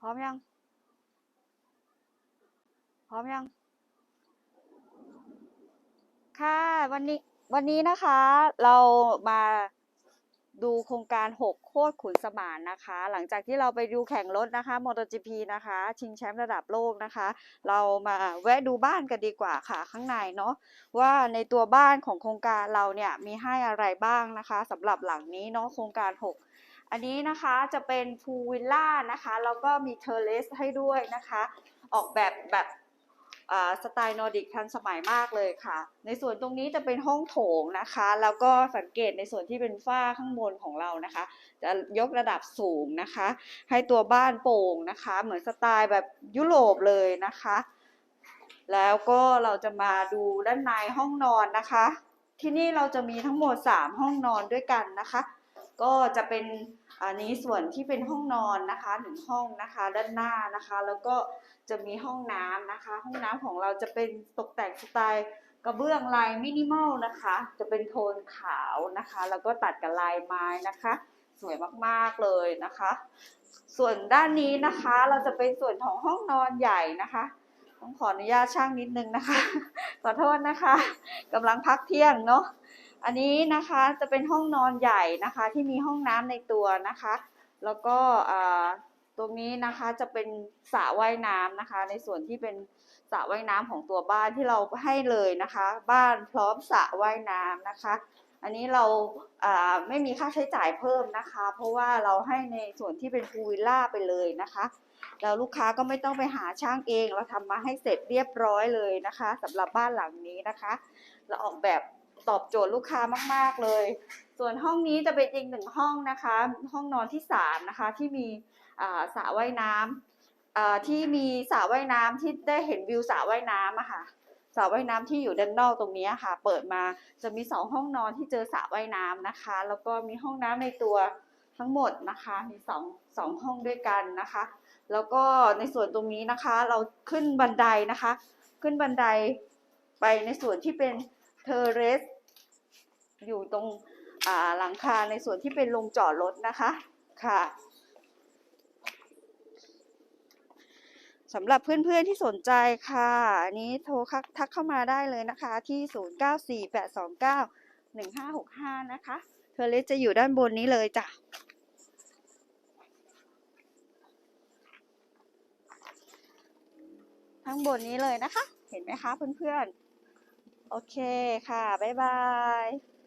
พร้อมยัง พร้อมยัง ค่ะ วันนี้ วันนี้นะคะ เรามาดูโครงการ 6 โคตรขุนสมานนะคะ หลังจากที่เราไปดูแข่งรถนะคะ MotoGP นะคะ ชิงแชมป์ระดับโลกนะคะ เรามาแวะดูบ้านกันดีกว่าค่ะ ข้างในเนาะว่าในตัวบ้านของโครงการเราเนี่ยมีให้อะไรบ้างนะคะสำหรับหลังนี้เนาะโครงการ 6 อันนี้นะคะจะเป็นพูวิลล่านะคะแล้วก็มีเทอร์เลสให้ด้วยนะคะ ออกแบบแบบสไตล์นอร์ดิกทันสมัยมากเลยค่ะ ในส่วนตรงนี้จะเป็นห้องโถงนะคะ แล้วก็สังเกตในส่วนที่เป็นฝ้าข้างบนของเรานะคะ จะยกระดับสูงนะคะ ให้ตัวบ้านโปร่งนะคะ เหมือนสไตล์แบบยุโรปเลยนะคะ แล้วก็เราจะมาดูด้านในห้องนอนนะคะ ที่นี่เราจะมีทั้งหมด 3 ห้องนอนด้วยกันนะคะ ก็จะเป็นอันนี้ส่วนที่เป็นห้องนอนนะคะหนึ่งห้องนะคะด้านหน้านะคะ แล้วก็จะมีห้องน้ำนะคะ ห้องน้ำของเราจะเป็นตกแต่งสไตล์กระเบื้องลายมินิมอลนะคะ จะเป็นโทนขาวนะคะ แล้วก็ตัดกับลายไม้นะคะ สวยมากๆเลยนะคะ ส่วนด้านนี้นะคะเราจะเป็นส่วนของห้องนอนใหญ่นะคะต้องขออนุญาตช่างนิดนึงนะคะ ขอโทษนะคะกำลังพักเที่ยงเนาะ อันนี้นะคะจะเป็นห้องนอนใหญ่นะคะที่มีห้องน้ำในตัวนะคะ แล้วก็ตรงนี้นะคะจะเป็นสระว่ายน้ำนะคะ ในส่วนที่เป็นสระว่ายน้ำของตัวบ้านที่เราให้เลยนะคะ บ้านพร้อมสระว่ายน้ำนะคะ อันนี้เราไม่มีค่าใช้จ่ายเพิ่มนะคะ เพราะว่าเราให้ในส่วนที่เป็นพูลวิลล่าไปเลยนะคะแล้วลูกค้าก็ไม่ต้องไปหาช่างเอง เราทำมาให้เสร็จเรียบร้อยเลยนะคะสำหรับบ้านหลังนี้นะคะ เราออกแบบ ตอบโจทย์ลูกค้ามาก ๆเลย ส่วนห้องนี้จะเป็นอีกหนึ่งห้องนะคะ ห้องนอนที่สามนะคะที่มีสระว่ายน้ำที่มีสระว่ายน้ำที่ได้เห็นวิวสระว่ายน้ำอะค่ะสระว่ายน้ำที่อยู่ด้านนอกตรงนี้ค่ะ เปิดมาจะมีสองห้องนอนที่เจอสระว่ายน้ำนะคะ แล้วก็มีห้องน้ำในตัวทั้งหมดนะคะ มีสองสองห้องด้วยกันนะคะ แล้วก็ในส่วนตรงนี้นะคะ เราขึ้นบันไดนะคะ ขึ้นบันไดไปในส่วนที่เป็น เทอร์เรส อยู่ตรงหลังคาในส่วนที่เป็นโรงจอดรถนะคะค่ะสำหรับเพื่อนๆที่สนใจค่ะ อันนี้โทรทักเข้ามาได้เลยนะคะที่ 0948291565 นะคะ เทอร์เรสจะอยู่ด้านบนนี้เลยจ้ะข้างบนนี้เลยนะคะ เห็นไหมคะเพื่อนๆ โอเคค่ะ บ๊ายบาย